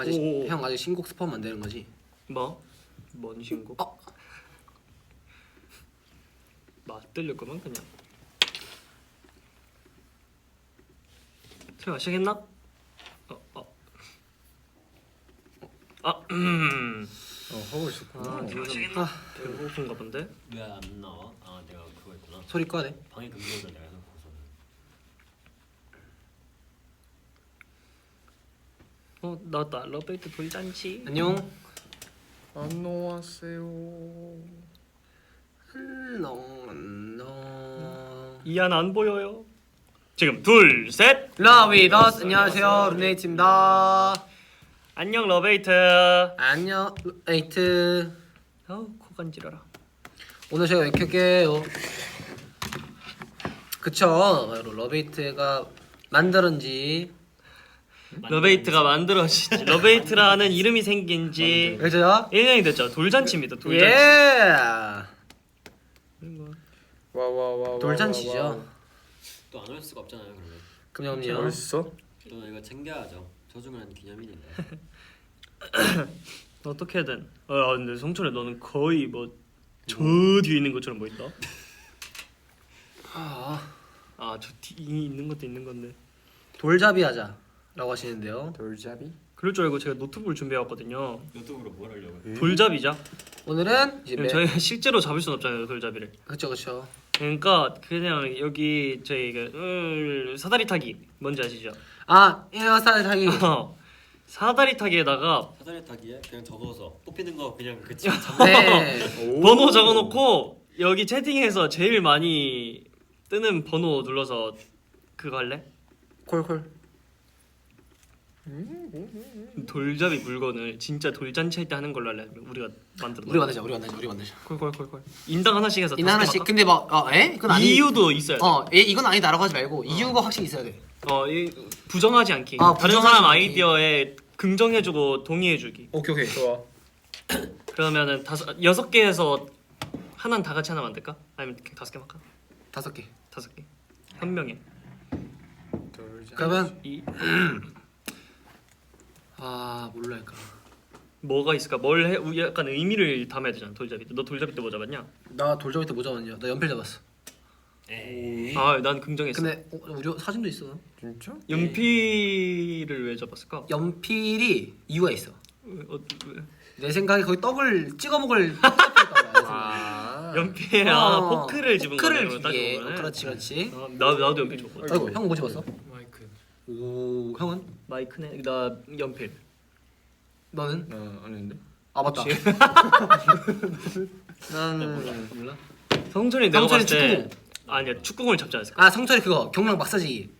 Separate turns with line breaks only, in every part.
아직
오.
형 아직 신곡 안 되는 거지?
뭐? 뭔 신곡?
어.
맞들릴 거면 그냥. 설마 시작했나? 어, 어. 아, 음.
어 하고 있었구나.
아,
아
배고픈가 본데.
왜 안 나와? 아 내가 그거 했구나
소리 꺼내.
방에 금지어다 내가 해놓고서는
어, 나왔다. 러베이트 돌잔치.
안녕.
안녕하세요.
안녕 안녕.
이안 안 보여요. 지금 둘, 셋.
러비더스 안녕하세요 룬네이트입니다.
안녕 러베이트.
안녕 에이트.
어우 코 간지러라.
오늘 제가 왜 켤게요? 그쵸 러베이트가 만들었지
러베이트가 만들어지지. 러베이트라는 이름이 생긴 지
그죠?
1년이 됐죠. 돌잔치입니다. 돌잔치.
예
와와와.
돌잔치죠
또 안 올 수가 없잖아요 그러면
그럼요
벌써?
또 이거 챙겨야죠 소중한 기념일인데
어떻게든. 아 근데 성철이 너는 거의 뭐 저 뒤에 있는 것처럼 보인다.
아,
아저 뒤에 있는 것도 있는 건데.
돌잡이 하자 라고 하시는데요
돌잡이?
그럴 줄 알고 제가 노트북을 준비해 왔거든요.
유튜브로 뭘 하려고
예?
돌잡이자.
오늘은 이제 매...
저희 가 실제로 잡을 순 없잖아요 돌잡이를.
그쵸 그쵸
그러니까 그냥 여기 저희 그 음, 사다리 타기 뭔지 아시죠?
아 에어스타일 타기
어, 사다리 타기에다가
사다리 타기에 그냥 적어서 뽑히는 거 그냥 그
야.
잡네
번호 적어놓고 여기 채팅에서 제일 많이 뜨는 번호 눌러서 그거 할래?
콜콜
돌잡이 물건을 진짜 돌잔치 할 때 하는 걸로 할래? 우리가 만들어
우리 만들자 우리 만들자 우리 만들자
콜콜콜콜 인당 하나씩 해서
이나
다섯 개
하나씩? 근데 막 어, 에? 그건 아니
이유도 있어야
돼어 예, 이건 아니다라고 하지 말고 이유가 확실히 있어야 돼
어, 이, 부정하지 않기
아,
다른
부정하지
사람
않기.
아이디어에 긍정해주고 동의해주기
오케이 오케이
좋아.
그러면은 다섯 여섯 개에서 하나는 다 같이 하나 만들까? 아니면 그냥 다섯 개 할까?
다섯 개
다섯 개. 한 명에.
돌잡이.
그러면
이
아 뭘로 할까
뭐가 있을까? 뭘 해? 우- 약간 의미를 담아야 되잖아. 돌잡이 때. 너 돌잡이 때 뭐 잡았냐?
나 돌잡이 때 뭐 잡았냐 나 연필 잡았어
에이
아, 난 긍정했어.
근데 어, 우리 사진도 있어
진짜?
연필을 왜 잡았을까?
연필이 이유가 있어
왜, 어, 왜?
내 생각에 거기 떡을 찍어 먹을
아.
연필 아
어,
포크를 집은
포크를
거네. 따지고 보면은.
어, 그렇지 그렇지
어, 나 나도 연필 줬거든.
아이고 형 뭐 집었어? 오 형은?
마이크네. 나 연필.
너는?
나 아닌데.
아 맞다
나는
몰라
성철이 내가
성철이
봤을 때. 아니야 축구공을 잡지 않았을까?
아 성철이 그거 경락 마사지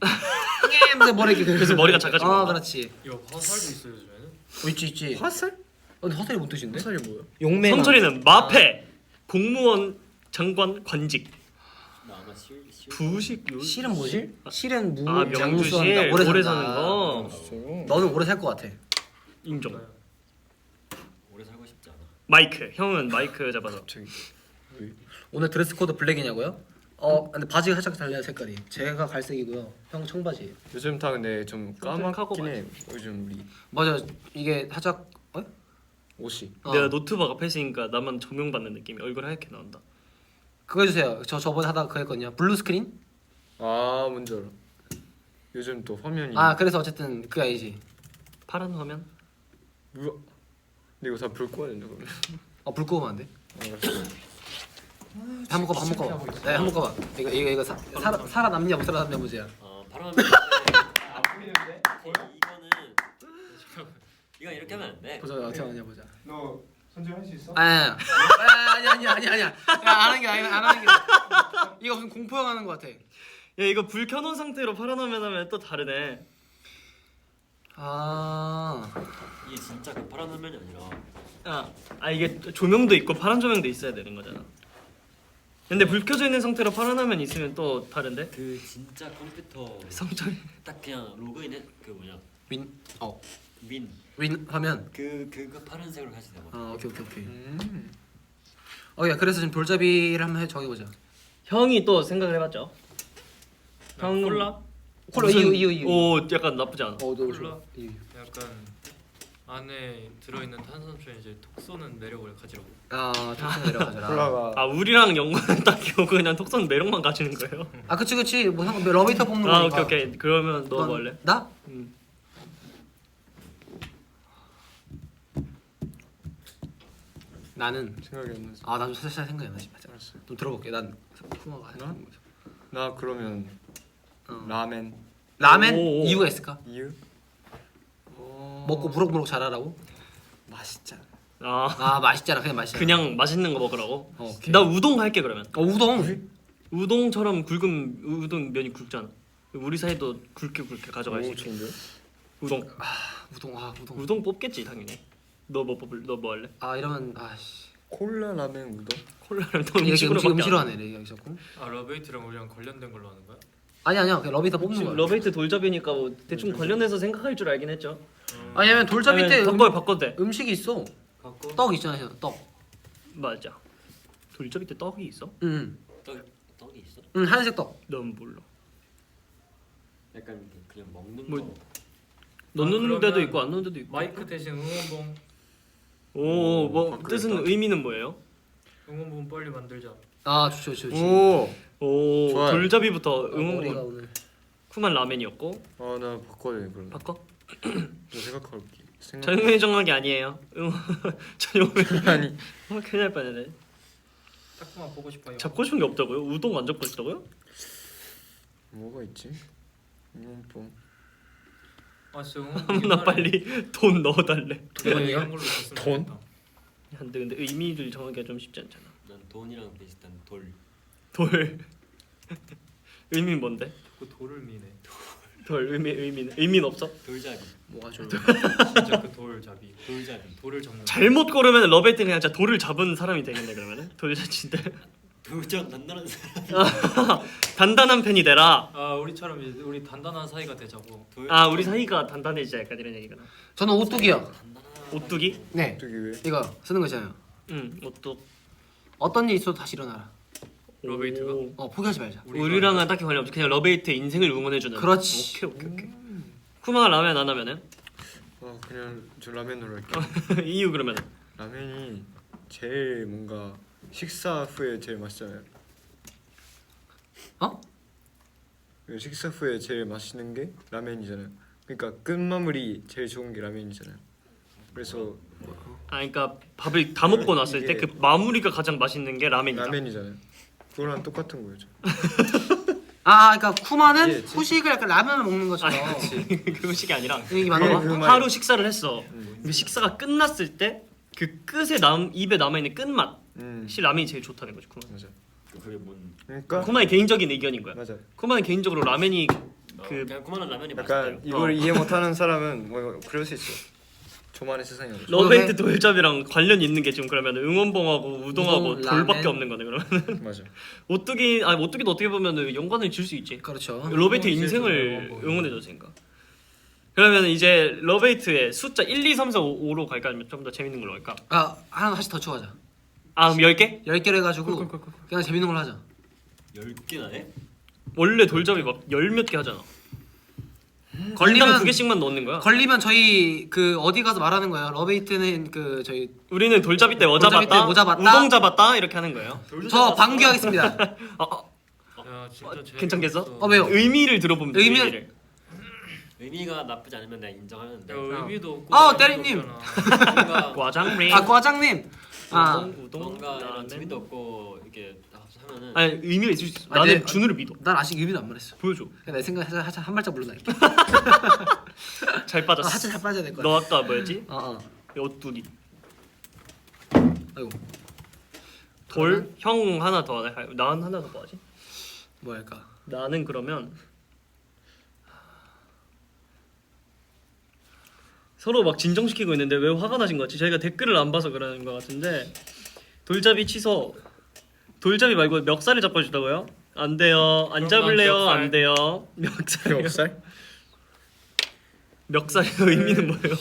하면서 머리 이렇게
그래서 머리가 작아지고.
아 그렇지
이거 화살도 있어요 요즘에는?
어, 있지 있지
화살?
어, 근데 화살이 뭔 뜻인데?
화살이 뭐야?
용맹
성철이는 마패 공무원 장관 관직
실, 실
부식 요
실은 뭐지? 실은
무아 명주실
장수 한다
오래,
오래,
사는
산다.
거
진짜요?
너는 오래 살 것 같아
인정.
오래 살고 싶지 않아
마이크 형은 마이크 잡아서
갑자기.
오늘 드레스 코드 블랙이냐고요? 어 근데 바지가 살짝 달라요 색깔이 제가 갈색이고요 형 청바지
요즘 다 근데 좀
깜깜하고
까맣긴 해. 요즘 우리
맞아 이게 살짝 어?
옷이.
어.
내가 노트북 앞에 있으니까 나만 조명 받는 느낌이 얼굴 하얗게 나온다.
그거 해주세요 저 저번에 하다가 그거 했거든요 블루 스크린?
아 뭔지 알아. 요즘 또 화면이.
아 그래서 어쨌든 그게 아니지
파란 화면?
우와. 근데 이거 다 불 꺼야 된다 그러면.
어 불 끄면 안 돼?
알았어.
한번 꺼봐 한번 꺼봐 네 한번 꺼봐 이거 이거 이거 사, 살아, 살아남냐 못 살아남냐 문제야
어 바람 안 보이는데 이거는 이건 이렇게 하면 안 돼
보자 어떻게 하냐 보자
너 선정할 수 있어?
아니야 아니 아니 아니 아니야 야, 안 하는 게 아니라 안 하는 게 아니라. 이거 무슨 공포 영화 하는 것 같아
야 이거 불 켜놓은 상태로 파란 화면 하면 또 다르네.
아
이게 진짜 그 파란 화면이 아니라
아, 아 이게 조명도 있고 파란 조명도 있어야 되는 거잖아. 근데 불 켜져 있는 상태로 파란 화면 있으면 또 다른데?
그 진짜 컴퓨터
성철이
딱 그냥 로그인해 그 뭐냐
윈 어 민윈 화면
그 그거 파란색으로 하시 되고
아 오케이 오케이 오케이
음.
어야 그래서 지금 돌잡이를 한번 해 정해보자
형이 또 생각을 해봤죠. 형 콜라?
콜라
무슨-
이유 이유 이유
오 약간 나쁘지 않아.
어너
콜라?
이유
약간 안에 들어있는 탄산수에 이제 톡 쏘는 매력을 가지라고.
아 탁상 내려가져라.
콜라가
아 우리랑 연관은 딱히 없고 그냥 톡선 매력만 가지는 거예요?
아 그치 그치 뭐형 러비터 뽑는
아
거니까.
오케이 오케이 그러면 너
넌-
뭐 할래?
나?
음.
나는
생각이 안 나서.
아 나도 살살 생각이 안 나지 맞아.
알았어.
좀 들어볼게. 난 쿠마가
나? 나 그러면
어.
라멘
라멘
오, 오.
이유가 있을까?
이유? 어...
먹고 무럭무럭 자라라고?
맛있잖아.
아
아 맛있잖아 그냥 맛있잖아.
그냥 맛있는 거 먹으라고?
어, 오케이.
나 우동 할게 그러면
어 우동.
우동처럼 굵은 우동 면이 굵잖아 우리 사이도 굵게 굵게 가져갈
수오
있게
친구.
우동
우동 아 우동.
우동 뽑겠지 당연히 너뭐 뽑을 너뭐 할래?
아 이러면 아씨.
콜라 라멘 우동.
콜라를 너
이렇게
음식으로
음식
밖에
음식으로
안
하네 레이 자꾸.
아 러베이트랑 우리랑 관련된 걸로 하는 거야?
아니 아니야 그냥 러비터 뽑는 거야.
러베이트 돌잡이니까 뭐 대충 관련해서 생각할 줄 알긴 했죠
아니면 돌잡이 때 음,
바꿔 바꿔도 돼
음식이 있어.
갖고
떡 있잖아 형, 떡.
맞아 돌잡이 때 떡이 있어?
응.
떡 떡이 있어?
응 하얀색 떡.
넌 몰라
약간 그냥 먹는
뭐-
거.
넣는
그러면
데도 있고 안 넣는 데도 있고
마이크 대신 응원봉
오뭐
아,
뜻은. 의미는 뭐예요?
응원봉 빨리 만들자.
아 좋죠 좋죠. 좋죠.
오.
오
좋아요.
돌잡이부터
어, 머리가
응원
오늘.
쿠만 라멘이었고
아나 바꿔야 돼 그럼.
바꿔
저 생각할게. 생각.
전용맨 정하기 아니에요 응원 전용맨
아니.
아, 큰일 날 뻔했네
딱만 보고 싶어요.
잡고 싶은 게 없다고요? 우동 안 잡고 싶다고요?
뭐가 있지? 응원봉.
아 진짜 응원봉
나 빨리 돈 넣어달래
줬으면
돈?
좋겠다.
근데 근데 의미를 정하기가 좀 쉽지 않잖아
난 돈이랑 비슷한 돌.
돌 의미는 뭔데?
그 돌을 미네.
돌 의미 의미는 의미는 없어?
돌잡이.
뭐가 좋아?
진짜 그 돌잡이.
돌잡이.
돌을 잡는.
잘못 고르면 러베이트 그냥 진짜 돌을 잡은 사람이 되겠네 그러면은 돌잡이인데
돌잡 단단한 사람.
단단한 편이 되라
아 우리처럼 이제 우리 단단한 사이가 되자고.
돌-
아 우리 사이가 단단해지자 약간 이런 얘기가
저는 오뚜기요.
오뚜기?
네.
어떻게 왜?
이거 쓰는 거잖아요.
응 오뚜
어떤 일 있어도 다시 일어나라.
러베이트가?
오.
어 포기하지 말자.
우리랑은 딱히 관련 없지 그냥 러베이트의 인생을 응원해주는
그렇지.
오케이 오케이 오케이 쿠마가 라면 안 하면은?
아 그냥 저 라멘으로 할게.
이유 그러면은
라멘이 제일 뭔가 식사 후에 제일 맛있잖아요.
어?
그 식사 후에 제일 맛있는 게 라멘이잖아요. 그러니까 끝마무리 제일 좋은 게 라멘이잖아요. 그래서
아 그러니까 밥을 다 먹고 났을 때 그 마무리가 가장 맛있는 게 라면이다
라멘이잖아요. 그거랑 똑같은 거죠.
아 그러니까 쿠마는
예, 지-
후식을 약간 라면을 먹는
아,
것처럼.
그 음식이 아니라
얘기
그게
많아.
그 말-
하루 식사를 했어
음.
그 식사가 끝났을 때 그 끝에 남 입에 남아 있는 끝맛
이음
라면이 제일 좋다는 거지 쿠마.
맞아.
그게 뭔?
그러니까
쿠마의 개인적인 의견인 거야.
맞아.
쿠마는 개인적으로 라면이 그그
그냥 그만한 라면이
약간
맛있다.
이걸
어.
이해 못하는 사람은 뭐 그럴 수 있어. 저만의 세상이라고.
러베이트 돌잡이랑 관련 있는 게 지금 그러면 응원봉하고 우동하고
우동,
돌밖에
라멘.
없는 거네 그러면
맞아.
오뚜기 아니 오뚜기도 어떻게 보면 연관을 줄 수 있지.
그렇죠.
러베이트 인생을 응원해줬으니까. 그러면 이제 러베이트의 숫자 1, 2, 3, 4, 5, 로 갈까 아니면 좀 더 재밌는 걸로 갈까?
아 하나 다시 더 추가하자.
아 그럼 10개?
10개로 해가지고 그냥 재밌는 걸로 하자.
열 개나 해?
원래 돌잡이 막 열 몇 개 하잖아. 걸리면
걸리면
두 개씩만 넣는 거야.
걸리면 저희 그 어디 가서 말하는 거예요. 러베이트는 그 저희
우리는 돌잡이 때뭐
돌잡이 때뭐 잡았다.
우동 잡았다 이렇게 하는 거예요.
저 방귀 하겠습니다.
어, 어,
야 진짜
어,
재밌었어.
괜찮겠어?
어, 왜요?
의미를 들어보면 돼,
의미를-
의미를.
의미가 나쁘지 않으면 내가 인정하는데.
야 의미도 없고.
어, 대리님.
없잖아.
뭔가
과장님.
아 과장님. 아
우동, 우동,
뭔가 이런. 재미도 없고 이렇게 하면은
아니 의미가 있을 수 있어.
아,
나는
네.
준우를 믿어.
난 아직 의미도 안 말했어.
보여줘.
그냥 내 생각 살짝 살짝 한 발짝 물러날게.
잘
아,
빠졌어.
살짝 잘 빠져야 될 거야.
너 아까 뭐였지?
어 어.
오뚜기.
아이고
돌. 형 하나 더 해. 난 하나 더 뭐하지?
뭐 할까?
나는 그러면 서로 막 진정시키고 있는데 왜 화가 나신 거지? 저희가 댓글을 안 봐서 그러는 것 같은데 돌잡이 취소. 돌잡이 말고 멱살을 잡아주다고요? 안 돼요. 안 잡을래요?
난 멱살.
안 돼요. 멱살.
엽살?
멱살의 의미는 뭐예요?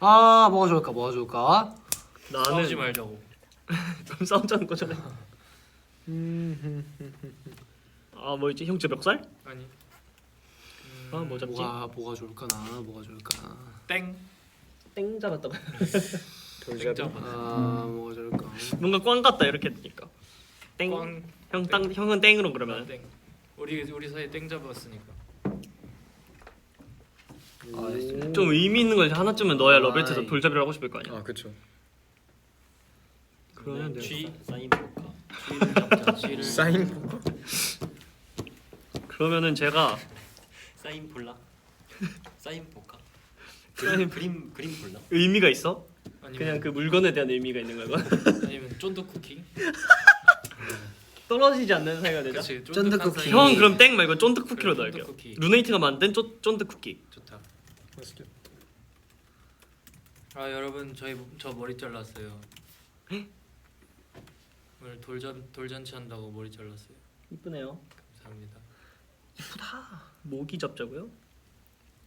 아 뭐가 좋을까? 뭐가 좋을까?
싸우지
나는
말자고.
그럼 싸우자는 거잖아요. 아 뭐였지? 형저 멱살?
아니.
아 뭐 잡지?
뭐가 뭐가 좋을까나? 뭐가 좋을까?
땡.
땡 잡았다고
돌잡이.
땡잡아.
아 뭐가 좋을까?
뭔가 꽝 같다 이렇게 되니까 땡
꽝.
형땅 형은 땡으로 그러면
땡. 우리 우리 사이 땡 잡았으니까.
아, 알겠습니다.
좀 의미 있는 걸 하나쯤은 넣어야 러베트에서
아이.
돌잡이를 하고 싶을 거 아니야
아 그쵸.
그러면 내가
G 사인 볼까?
G를 잡자.
사인 포커.
그러면은 제가
사인 볼라? 사인 볼까? 그림 그림 그림 볼라?
의미가 있어?
아니면
그냥 그 물건에 대한 의미가 있는 거야
아니면 쫀득 쿠키.
떨어지지 않는 사이가 되죠?
쫀득
쫀득한
쿠키.
사이.
형은 그럼 땡 말고 쫀득 쿠키로
그래,
넣을게요
쫀득 쿠키.
루네이트가 만든 쫀, 쫀득 쿠키
좋다.
맛있게.
아 여러분 저희 저 머리 잘랐어요. 오늘 돌잔 돌잔치 한다고 머리 잘랐어요.
이쁘네요
감사합니다.
모기 잡자고요?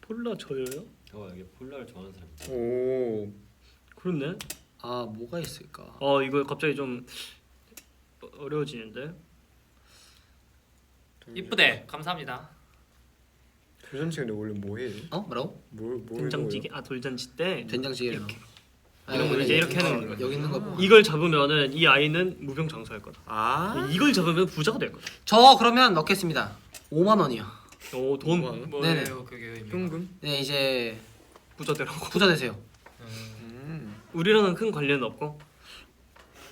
폴라 저요요?
어 여기 폴라를 좋아하는 사람.
오.
그렇네
아 뭐가 있을까?
아 이거 갑자기 좀 어- 어려워지는데
이쁘대. 감사합니다.
돌잔치 근데 원래 뭐 해?
어 뭐라고?
뭘 뭘?
된장찌개 아 돌잔치 때
된장찌개를
이렇게.
넣어.
이런 거 이제 이렇게 하는
거. 여기 있는 거. 뭐.
이걸 잡으면은 이 아이는 무병장수할 거다
아.
이걸 잡으면 부자가 될 거다
저 그러면 넣겠습니다. 5만 원이요.
오돈
우와.
뭐예요 그게 의미가?
현금?
네 이제
부자 되라고
부자 되세요.
음,
음.
우리랑은 큰 관련은 없고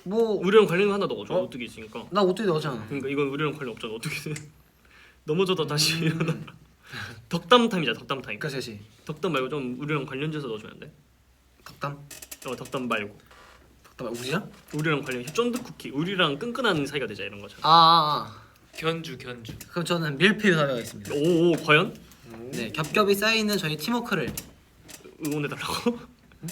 뭐
우리랑 관련 하나 넣어줘
어?
오뚜기 있으니까
나 어떻게 넣었잖아.
그러니까 이건 우리랑 관련 없잖아 어떻게든 넘어져도 다시 일어나 덕담 타임이자 덕담 타임
그러니까 셋이
덕담 말고 좀 우리랑 관련돼서 넣어주면 안 돼?
덕담
어 덕담 말고
덕담 우리야?
우리랑 관련 쫀득 쿠키 우리랑 끈끈한 사이가 되자 이런 거잖아
아, 아, 아.
견주 견주.
그럼 저는 밀푀유 사용하겠습니다.
오 오 과연?
네 겹겹이 쌓이는 저희 팀워크를.
응원해달라고?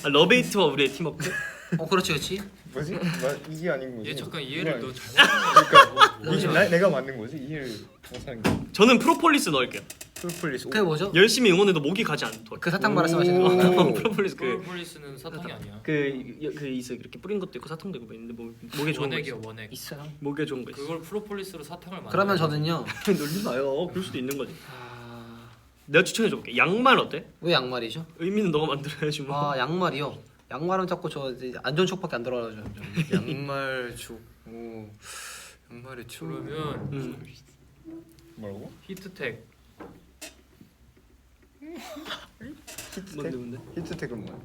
아, 러베이트와 우리의 팀워크?
어 그렇지 그렇지.
뭐지? 마, 이게 아닌 거지?
얘 잠깐 이해를 너 잘못한
그러니까 이게 나, 내가 만든 거지? 이해를 못하는 게.
저는 프로폴리스 넣을게요
풀폴리스.
그게 뭐죠?
열심히 응원해도 목이 가지 않도록
그 사탕 말씀하시는
오.
거.
프로폴리스 그
프로폴리스는 사탕이 아니야.
그, 그 있어 이렇게 뿌린 것도 있고 사탕도 있고 있는데 뭐, 목에 좋은 거
원액이야
있어
원액.
있어요.
목에 좋은 거 있어
그걸 프로폴리스로 사탕을 만들.
그러면 저는요.
놀리지 마요 그럴 수도 있는 거지
아,
내가 추천해 줄게 양말 어때?
왜 양말이죠?
의미는 너가 만들어야지 뭐
아 양말이요. 양말은 자꾸 저 이제 안 들어가죠.
양말 juk. 오. 양말의 쭉.
그러면
음.
뭐라고?
히트텍.
뭔데 뭔데?
히트텍은 뭐야?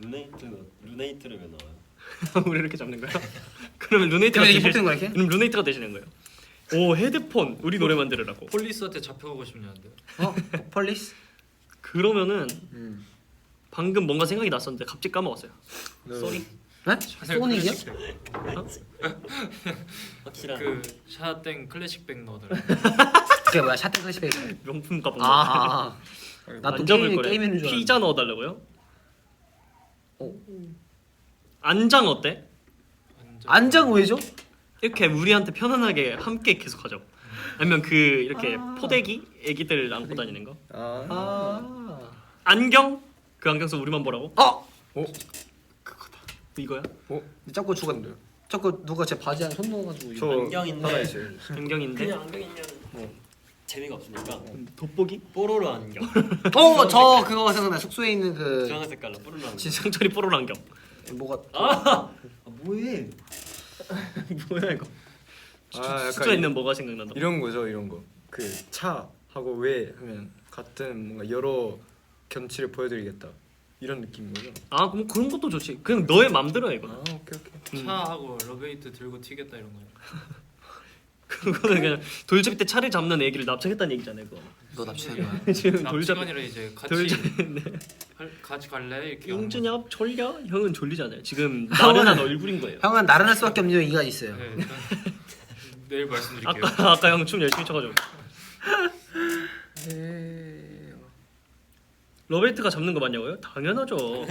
루네이트 루네이트를 왜 나와요?
우리 이렇게 잡는 거야? 그러면 루네이트가
이게 뽑히는 거야 이렇게?
그럼 루네이트가 되시는 거예요 오 헤드폰 우리 노래 만들으라고
폴리스한테 잡혀가고 싶냐는데.
어? 폴리스?
그러면은
음.
방금 뭔가 생각이 났었는데 갑자기 까먹었어요
너-
쏘리
네? 소닉이요?
확실한
그 샤땡 클래식백 넣어달라.
그게 뭐야? 샤땡 클래식백.
명품 가방
아, 아, 아. 나또
잡을
게임
거래
게임인 줄 알았는데.
피자 넣어달라고요?
어.
안장 어때?
안장 왜죠?
이렇게 우리한테 편안하게 함께 계속 하죠 아니면 그 이렇게 포대기 애기들 안고 다니는 거
아.
아.
안경 그 안경 써 우리만 보라고
어?
이거야
근데 자꾸 누가 자꾸 누가 제 바지 안에 손 넣어가지고
저.
안경인데.
하나 있어요.
안경인데
그냥 안경이면 재미가 없으니까
돋보기
뽀로로 안경
어, 저 그거 생각나. 숙소에 있는 그
주황색 색깔로 뽀로로 안경
진상철이 뽀로로 안경
뭐가
아 뭐해
뭐야 이거
아
숫자 있는 뭐가 생각난다
이런 거죠 이런 거. 그 차 하고 왜 하면 같은 뭔가 여러 견치를 보여드리겠다 이런 느낌인 거죠.
아 그럼 그런 것도 좋지 그냥 너의 맘대로야
아
이거
오케이 오케이.
차하고 러베이트 들고 튀겠다 이런 거야.
그거는 그냥 돌잡이 때 차를 잡는 애기를 납치했다는 얘기잖아요 그거
너 납치한 거야?
지금 돌잡이
납치관이라 이제 같이
돌잡이 네.
할- 같이 갈래 이렇게.
용준야 졸려? 형은 졸리잖아요 지금 나른한 얼굴인 거예요
형은 나른할 수밖에 없는 이유가 있어요.
네, 내일 말씀드릴게요.
아까 아까 형 춤 열심히 춰가지고
네.
러베이트가 잡는 거 맞냐고요? 당연하죠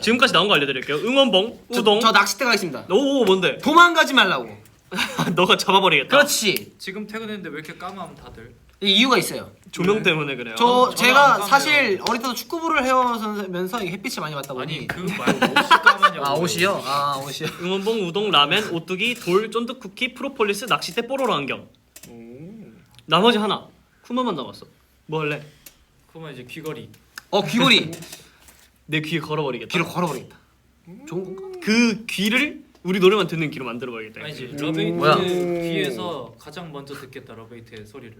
지금까지 나온 거 알려드릴게요 응원봉
저,
우동
저 낚싯대 가겠습니다.
오 뭔데?
도망가지 말라고.
너가 잡아버리겠다
그렇지.
지금 퇴근했는데 왜 이렇게 까마함 다들?
이 이유가 있어요.
조명 때문에 그래요
저
저는
제가
까매요.
사실 어릴 때도 축구부를 해오면서 이게 햇빛을 많이 받다 보니
아니 그 말고 옷이 까마냐고.
아 옷이요? 아 옷이요.
응원봉 우동 라멘 오뚜기 돌 쫀득 쿠키 프로폴리스 낚싯대 뽀로로 안경
오.
나머지 하나 쿠마만 남았어 뭐 할래?
그러면 이제 귀걸이.
어 귀걸이.
내 귀에 걸어버리겠다.
귀로 걸어버리겠다. 좋은 건가?
그 귀를 우리 노래만 듣는 귀로 만들어버리겠다.
아니지
음.
러베이트? 귀에서 가장 먼저 듣겠다 러베이트의 소리를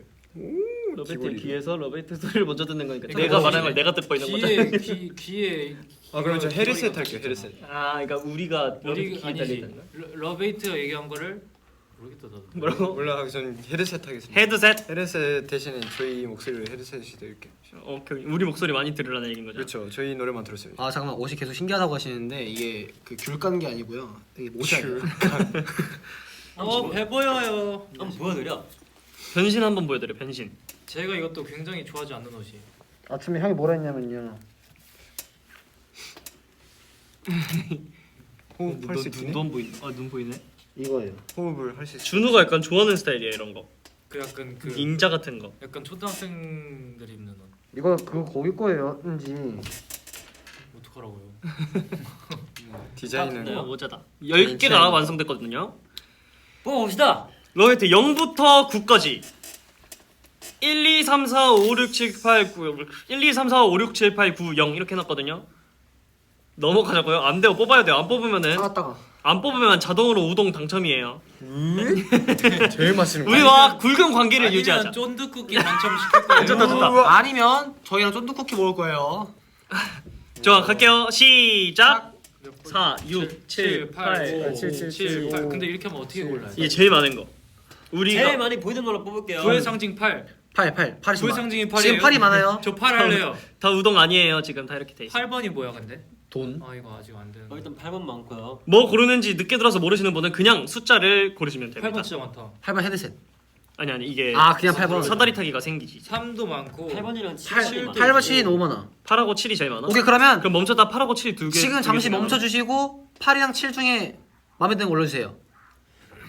러베이트
귀걸이.
귀에서 러베이트 소리를 먼저 듣는 거니까
그러니까
내가 말하는 걸 내가 듣고 있는 거잖아.
귀에 귀 귀에
아 그럼 저
귀걸이가
할게요. 헤드셋
아, 그러니까 우리가 러베이트
우리
귀에
아니지
달리는 거.
러- 러베이트가 얘기한 거를 모르겠다 나도
뭐라고?
몰라 하기 전 헤드셋 하겠습니다
헤드셋.
헤드셋 대신에 저희 목소리를 헤드셋이 들을게요
오케이. 우리 목소리 많이 들으라는 얘기인 거죠.
그렇죠 저희 노래만 들었어요
아 잠깐만 옷이 계속 신기하다고 하시는데 이게 그 귤 깐 게 아니고요. 이게 모자예요.
어배 보여요
한번 보여드려.
변신 한번 보여드려. 변신.
제가 이것도 굉장히 좋아하지 않는 옷이
아침에 형이 뭐라 했냐면요.
호흡할 수 있네
눈 보이네. 아눈 보이네.
이거예요.
호흡을 할 수 있어
준우가 약간 좋아하는 스타일이야 이런 거.
그 약간 그
닌자 같은 거.
약간 초등학생들이 입는 옷
이거 그 거기 거예요.인지
어떡하라고요
디자인은
네.
어, 모자다. 10개가 완성됐거든요.
뽑아봅시다.
로이트 0부터 9까지 1, 2, 3, 4, 5, 6, 7, 8, 9 1, 2, 3, 4, 5, 6, 7, 8, 9, 0 이렇게 해놨거든요 넘어가자고요? 안 돼요 뽑아야 돼요 안 뽑으면은
따갔다가
안 뽑으면 자동으로 우동 당첨이에요.
제일 맛있는 거
우리와 굵은 관계를
아니면
유지하자.
쫀득 쿠키 당첨시킬 거예요.
좋다 좋다.
아니면 저희랑 쫀득 쿠키 먹을 거예요.
좋아 갈게요. 시작. 4, 6, 7,
7,
8
8, 5,
7,
7,
7,
7, 8 근데 이렇게 하면 어떻게 골라요?
이게 제일 많은 거. 우리가
제일 많이 보이는 걸로 뽑을게요.
부의 상징 8
8 8 8이
부의 상징이 8이에요?
지금 8이 많아요.
저 8 할래요.
다 우동 아니에요. 지금 다 이렇게 돼 있어
8번이 뭐야 근데?
돈.
아 이거 아직 안
어,
되는데
일단 8번 많고요.
뭐 고르는지 늦게 들어서 모르시는 분은 그냥 숫자를 고르시면 됩니다
8번 진짜 많다
8번 헤드셋.
아니 아니 이게
아 그냥 8번.
사다리 타기가 생기지
3도 많고
8번이랑
8
7번.
8번 시 너무 많아.
8하고 7이 제일 많아?
오케이 그러면
그럼 멈췄다 8하고 7두 개.
지금
두
잠시 멈춰 주시고 8이랑 7 중에 마음에 드는 거 올려 주세요.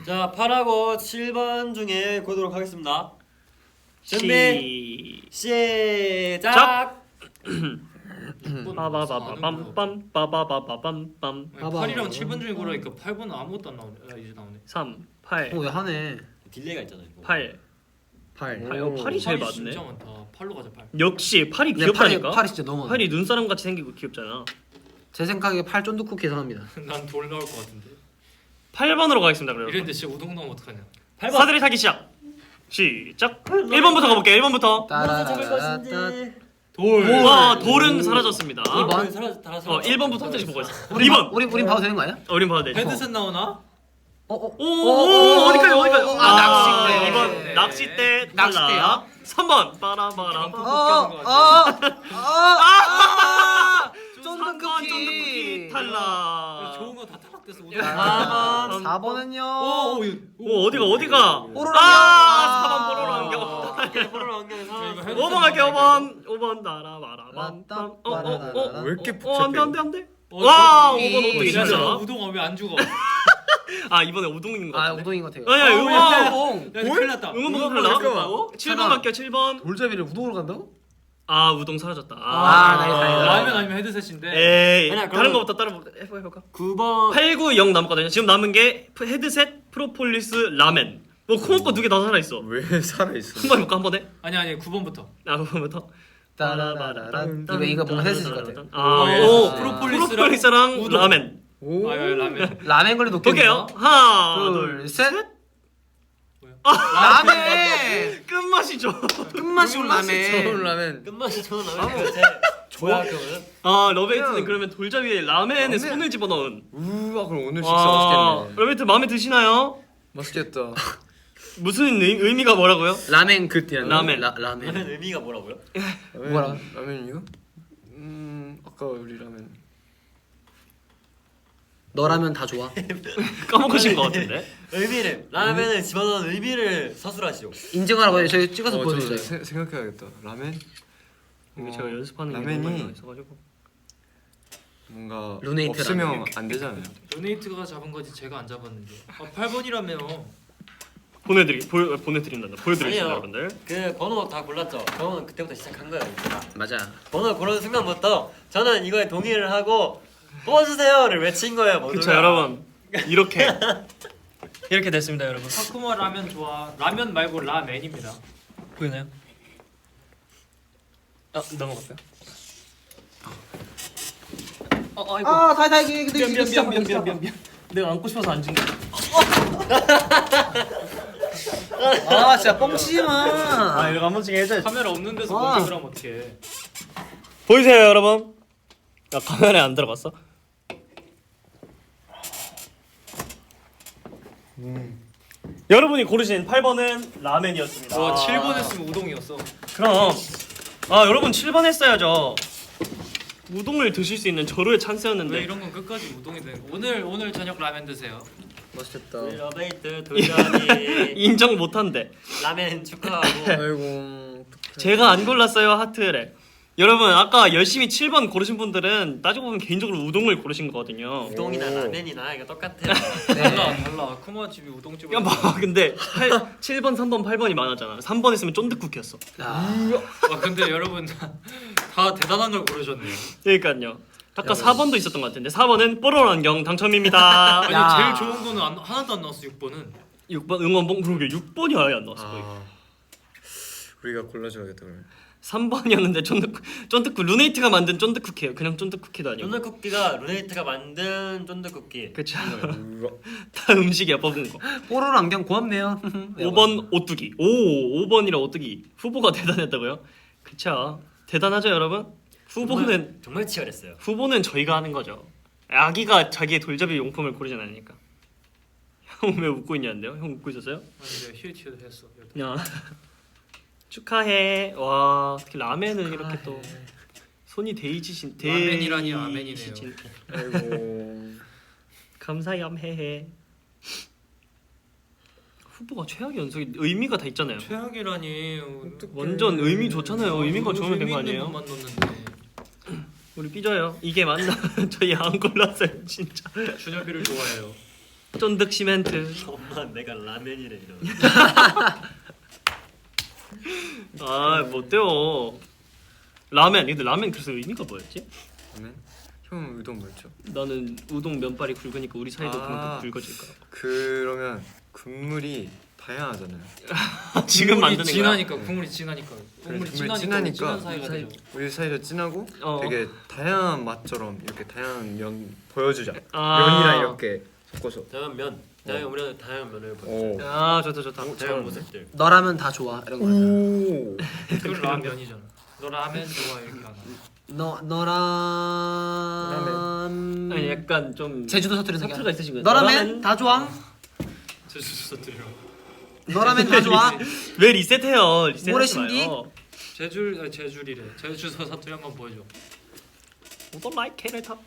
자, 8하고 7번 중에 고르도록 하겠습니다. 준비
시...
시작.
빠바바바밤빰 빠바바바밤빰.
8이랑 7번 중에 고르니까 8번은 아무것도 안 나오네. 아 이제 나오네.
3 8
어왜 하네.
딜레이가 있잖아 이거.
8
8.
아, 이거 8이 제일
8이
많네.
진짜 많다. 8로 가자 8
역시 8이
근데 8이
귀엽다니까?
8이 진짜 너무 많아.
8이 눈사람 같이 생기고 귀엽잖아.
제 생각에 8 쫀득 쿠키 예상합니다.
난 돌 나올 것 같은데.
8번으로 가겠습니다 그럼
이랬는데 진짜 우동 나오면 어떡하냐.
8번.
사다리 타기 시작. 시작. 1번부터 가볼게요 1번부터.
무엇을 잡을
따라라라따.
돌
와 돌은 사라졌습니다
이번.
아, 사라
어 1번부터 한 장씩 보고 있어
우리
2번
우리 우리 봐도 되는 거 아니야?
어, 우린 봐도 돼
헤드셋 나오나?
어 어.
오오오 어디까지 어디까지
아, 낚싯대.
2번 낚싯대
낚싯대요?
탈락 3번 빠라바라
어,
어. 어.
아!
쫀득
쫀득
쿠키.
쿠키 탈락
우동
아,
음.
4번은요.
오, 오,
오 어디가 어디가
뽀로로
아 4번 뽀로로
안경.
뽀로로 안경에서.
이거 헤드셋
5번 갈게요 5번 5번 나라바라밤 어어 어
왜 이렇게
어
복잡해
안돼 안 돼 안돼
어,
와
저-
5번 어떻게
진짜.
진짜
우동 왜안 죽어?
아 이번에 우동인 거
아
같은데
우동인 것 같아요.
아, 응원
우동.
야 큰일 났다
응원봉
잠깐만.
탈락 7번
잠깐만.
갈게요 7번
돌잡이를 우동으로 간다고?
아 우동 사라졌다.
아, 나이스, 나이스.
라면 아니면 헤드셋인데.
에이
아니야,
다른
그러면-
거부터 따라 해볼까 해볼까?
9번.
8, 9, 0 남았거든요. 지금 남은 게 프- 헤드셋 프로폴리스 라멘. 뭐 코어 거 두 개 다 살아 있어.
왜 살아 있어?
한 번 해볼까 한 번에?
아니 아니 9번부터.
아 그거부터?
따라라라라. 이거 이거 뭔가 헤드셋 같아.
아오
아,
프로폴리스랑
프로폴리스랑
우동.
라멘.
오.
아 라면
라멘 걸리
볼게요.
높겠네요.
하나
둘, 셋. 라멘.
끝맛이죠
끝맛이 올
좋은
라멘.
라멘
끝맛이 좋은 라면.
좋아 그거는.
아 러베이트는 그러면 돌잡이에 라멘에
라멘.
손을 집어넣은
우와 그럼 오늘 식사
와
맛있겠네
러베이트 마음에 드시나요?
맛있겠다
무슨 의, 의미가 뭐라고요?
라멘 그띠라는
라멘.
라, 라멘.
라면 의미가 뭐라고요?
라멘,
뭐라?
라멘이요? 음 아까 우리 라멘
너라면 다 좋아.
까먹으신 것 같은데
의미를 라면을 집어넣은 의미를 서술하시오.
인증하라고 해요. 저희 찍어서
어, 저
보여드려요.
세- 생각해야겠다 라멘?
이게
어,
제가 연습하는 게
라멘이-
너무 많이 있어가지고
뭔가
루네이트
없으면. 안 되잖아요
도네이트가 잡은 거지 제가 안 잡았는데 아 8번이라며
보내드리 보, 보내드린다 보여드리겠습니다
아니요.
여러분들
그 번호 다 골랐죠. 저는 그때부터 시작한 거예요.
맞아.
번호 고르는 순간부터 저는 이거에 동의를 하고 뽑아주세요를 외친 거예요. 모두가.
그쵸 여러분 이렇게 이렇게 됐습니다 여러분
사쿠마 라면 좋아 라면 말고 라멘입니다
보이나요? 아 넘어갈까요? 아 아이고
아 다이 다이
미안 미안 미안 미안 미안 미안 내가 안고 싶어서 앉은 거
아 진짜 뻥치지 마.
아 이거 한 번씩 해줘야지
카메라 없는 데서
아.
공격을 하면 어떡해
보이세요 여러분? 나 카메라에 안 들어갔어? 여러분이 고르신 8번은 라멘이었습니다.
와 7번 했으면 우동이었어.
그럼. 아 여러분 7번 했어야죠. 우동을 드실 수 있는 절호의
왜
찬스였는데.
이런 건 끝까지 우동이 돼? 오늘 오늘 저녁 라면 드세요.
맛있겠다.
러베이트 돌려니
인정 못한대.
라멘 축하하고.
아이고
제가 안 골랐어요 하트를 여러분 아까 열심히 7번 고르신 분들은 따지고 보면 개인적으로 우동을 고르신 거거든요.
우동이나
오.
라멘이나 이거 똑같아요.
달라
네.
달라. 쿠마 집이 우동집을
야, 봐. 근데 8, 7번, 3번, 8번이 많았잖아. 3번 했으면 쫀득쿠키였어.
야,
아 근데 여러분 다, 다 대단한 걸 고르셨네요
그러니까요. 아까 4번도 있었던 것 같은데. 4번은 뽀로로 안경 당첨입니다.
아니
야.
제일 좋은 거는 안, 하나도 안 나왔어 6번은.
6번 응원봉? 그러게 6번이 아예 안 나왔어 거의.
아. 우리가 골라줘야겠다 그러면
3번이었는데 쫀득 쫀득쿠 루네이트가 만든 쫀득쿠키예요. 그냥 쫀득쿠키도 아니고.
쫀득 쿠키가 루네이트가 만든 쫀득 쿠키.
그쵸. 다 음식이야 뽑은 거.
뽀로로 안경 고맙네요.
5번 오뚜기. 오 5번이라 오뚜기. 후보가 대단했다고요? 그쵸. 대단하죠 여러분? 후보는
정말, 정말 치열했어요.
후보는 저희가 하는 거죠. 아기가 자기의 돌잡이 용품을 고르진 않으니까. 형 왜 웃고 있냐는데요? 형 웃고 있었어요?
아니 내가 히읗히읗 했어.
야 축하해. 와 어떻게 라멘을 이렇게 또 손이 데이지신
라멘이라니 아멘이네요.
데이지신.
아이고.
감사염 해해. 후보가 최악의 연속이 의미가 다 있잖아요.
최악이라니.
완전 의미 좋잖아요. 의미가 좋으면 된 거 아니에요?
넣는데.
우리 삐져요. 이게 맞나? 저희 안 골랐어요 진짜.
준혁이를 좋아해요.
쫀득 시멘트.
엄마 내가 라멘이래 이러
아뭐 어때요 라멘 근데 라멘 그래서 의미가 뭐였지?
그러면 형 우동 뭐였죠?
나는 우동 면발이 굵으니까 우리 사이도
아.
그만큼 굵어질 거야
그러면 국물이 다양하잖아요
지금
국물이
만드는 거야?
진하니까 국물이 진하니까 국물이
국물이
진하니까
진하니까
진한 사이가
사이-
되죠
우리 사이도 진하고
어.
되게 다양한 맛처럼 이렇게 다양한 면 보여주자
아.
면이랑 이렇게 섞어서
다양한 면 다양한 우리는 다양한 면을 보여
오.
아 좋다 좋다.
오,
다양한. 모습들.
너라면 다 좋아 이런 거.
오.
그건 라면이잖아. 너 라면 좋아 이렇게 하나
너 너라면.
아니 약간 좀
제주도 사투리 생각.
사투리가 있으신 거예요
너라면? 다 좋아.
제주도 사투리로.
너라면 다 좋아.
왜 리셋해요? 리셋하지
모래 신디?
마요.
제줄 아, 제줄이래. 제주도 사투리 한번 보여줘.
오더 마이 캐를 탑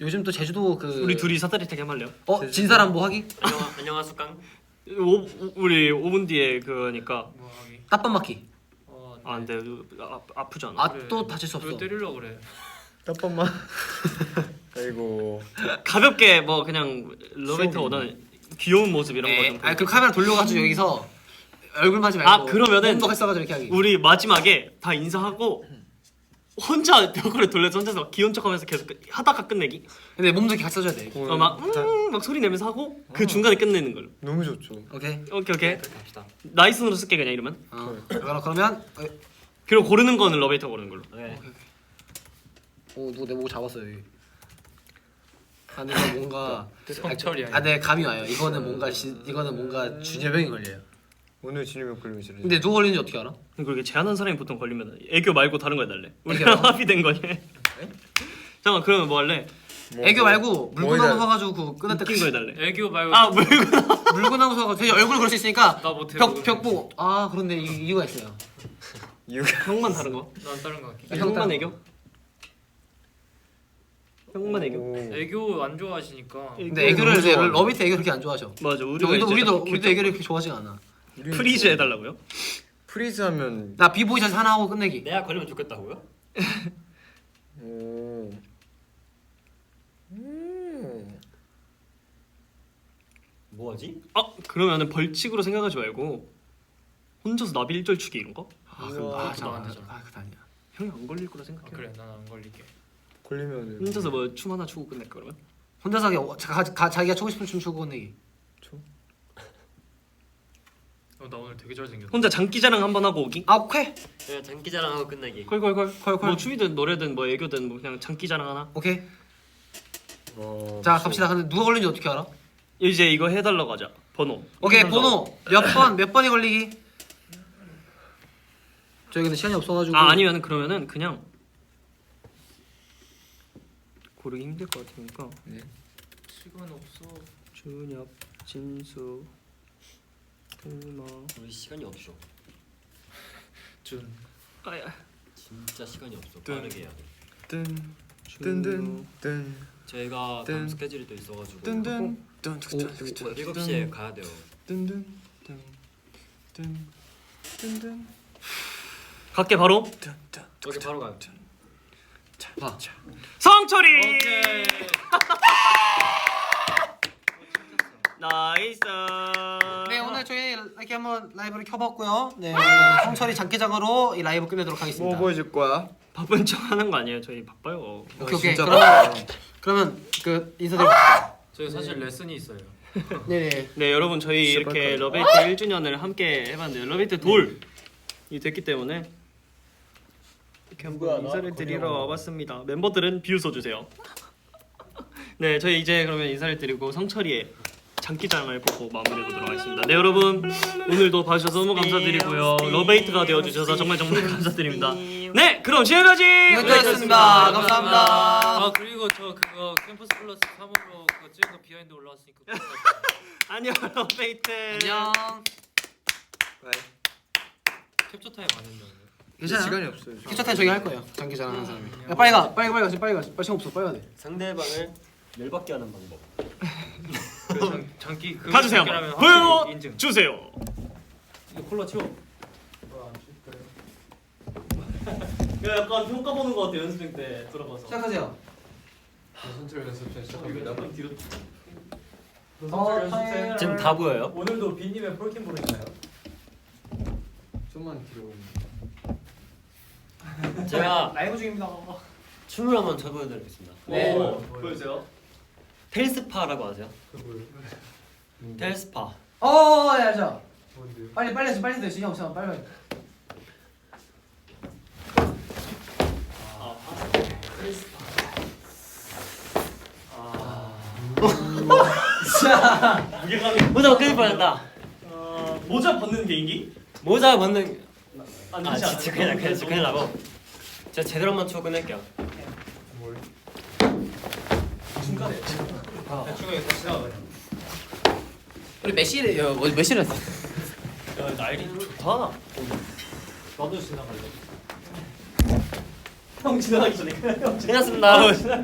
요즘 또 제주도 그
우리 둘이 사다리 타기 한번 할래요?
어? 진 사람 뭐 하기?
안녕 안녕하수깡
오, 오- 우리 5분 뒤에 그거니까.
뭐 하기?
따뜻한 막기.
어,
아 근데 아, 아프잖아?
아
그래.
또 다칠 수 없어.
왜 때리려 그래?
잠깐만. 아이고.
가볍게 뭐 그냥
수업이
원하는 귀여운 모습 이런
에,
거좀
아니 그 카메라 돌려가지고 여기서 얼굴 맞지 말고
아, 그러면은
몸도 했어가지고 이렇게 하기.
우리 마지막에 다 인사하고 혼자 벽을 돌려서 혼자서 귀여운 척하면서 계속 끝- 하다가 끝내기
근데 몸도 같이 써줘야 돼.
오,
어, 막,
다-
음, 막 소리 내면서 하고 그 중간에 끝내는 걸로
너무 좋죠
오케이.
오케이 오케이
그렇게 합시다
나이스으로 쓸게 그냥 이러면
어. 그럼 그러면 어,
그리고 고르는 거는 러베이터 고르는 걸로
네.
오 누구 내목 잡았어요. 여기. 아 근데 이거 뭔가
성철이야
아, 네 감이 와요. 이거는 뭔가 시, 이거는 뭔가 준열병이 걸려요.
오늘 진입면 걸리면 저래
근데 누구 걸리는지 어떻게 알아?
그렇게 제안한 사람이 보통 걸리면 애교 말고 다른 거 해달래? 우리랑 합의된 거니 잠깐 그러면 뭐 할래?
애교 말고 물구나무
뭐이다-
서가지고 그 끝날
웃긴 거 해달래
애교 말고
아 물고
물구나무 서가지고 제 얼굴 그럴 수 있으니까
나 못해
벽벽 보고 아 그런데 이, 이유가 있어요.
이유가
형만 다른 거
난 다른 거 할게
형
형만. 애교? 형만 애교?
오.
애교 안 좋아하시니까
근데 애교를 이제. 러비트 애교 그렇게 안 좋아하죠.
맞아 우리가
우리도
이제
우리도
딱
우리도 애교를 그렇게 좋아하지가 않아.
우리는
프리즈 해달라고요?
프리즈 하면
나 비보이 샷 하나 하고 끝내기.
내가 걸리면 좋겠다고요?
오. 음.
뭐하지?
아 그러면은 벌칙으로 생각하지 말고 혼자서 나비 일절 추기 이런 거?
아
우와,
아
그것도
잠깐
안 되잖아.
아 그거 아니야.
형이 안 걸릴 거라
아,
생각해
그래 난 안 걸릴게
걸리면
혼자서 뭐 춤 하나 추고 끝낼까 그러면?
혼자서 그냥 자, 가, 자기가 추고 싶은 춤 추고 끝내기.
어, 나 오늘 되게 잘생겼다.
혼자 장기자랑 한번 하고 오기.
아 오케이
그냥 장기자랑하고 끝내기.
콜콜콜.
콜콜.
뭐 춤이든 노래든 뭐 애교든 뭐 그냥 장기자랑 하나.
오케이
어,
자 갑시다 근데 누가 걸린지 어떻게 알아?
이제 이거 해달라고 하자. 번호.
오케이. 번호 몇 번 몇 번이 걸리기 저희 근데 시간이 없어가지고
아 아니면 그러면은 그냥 고르기 힘들 것 같으니까
시간 없어.
준혁, 진수, 동마.
우리 시간이 없어.
준.
아야.
진짜 시간이 없어.
뜬.
빠르게 해야 돼.
뜬,
준우.
뜬, 뜬, 뜬,
저희가
뜬.
다음 스케줄이 또 있어가지고
뜬, 뜬, 뜬,
오,
뜬,
오, 오.
7시에 가야 돼요.
뜬, 뜬, 뜬, 뜬, 뜬, 뜬,
갈게 바로.
뜬, 뜬.
여기 바로 가요.
봐.
성철이.
오케이.
나이스.
네 오늘 저희 이렇게 한번 라이브를 켜봤고요 네 성철이 장기장으로 이 라이브 끝내도록 하겠습니다
뭐 보여줄 거야?
바쁜 척 하는 거 아니에요? 저희 바빠요.
오케이 오케이
진짜
그러면. 그러면 그 인사드립시다
저희 사실 레슨이 있어요.
네네
네 여러분 저희 이렇게 러베이트 1주년을 함께 해봤는데요. 러베이트 돌이 됐기 때문에 이렇게 한번 인사를 드리러 와봤습니다. 멤버들은 비웃어 주세요. 네 저희 이제 그러면 인사를 드리고 성철이의 장기장을 보고 마무리해보도록 하겠습니다. 네 여러분 오늘도 봐주셔서 너무 감사드리고요. 러베이트가 되어주셔서 정말 정말 감사드립니다. 네 그럼 지금까지
여기까지였습니다. 감사합니다.
아 그리고 저 그거 캠퍼스 플러스 3으로 그거 찍은 거 비하인드 올라왔으니까 그거
안녕 러베이트.
안녕.
캡처 타임 안 했냐?
괜찮아
시간이 없어요.
캡처 타임 저희 할 거예요. 장기자랑 하는 사람이. 야 빨리 가. 빨리 가 빨리 가. 지금 빨리 가. 빨리 시간 없어 빨리 가야 돼.
상대방을 열받게 하는 방법.
그 장, 장기 그
가주세요.
장기라면 확실히 인증.
보여주세요.
이거 콜라 치워.
야, 약간 평가 보는 거 같아 연습생 때 들어가서.
시작하세요
선출 연습생 시작합니다.
약간 뒤로.
어, 타임.
지금 다 보여요?
오늘도 빈님의 폴킴볼인가요?
좀만 뒤로.
제가
라이브 중입니다
춤을 한번 춰보여드리겠습니다.
네.
오, 보여주세요.
텔스파라고 하세요? 텔스파.
어야 자.
뭔데요?
빨리 빨리 해, 빨리 해 시간 없어 빨리 빨리
무게감이.
모자 끊을 뻔했다.
어, 모자 벗는 개인기?
모자 벗는. 안아
되지
진짜? 큰일 나, 큰일 나, 큰일 나고. 제가 제대로 한번 추고 끝낼게요.
중간에.
대충 여기 다시 나와요.
우리 메시를 여, 어디 메시를 했어
야, 날이 좋다.
나도 지나갈래.
형 지나가기 전에
끝났습니다.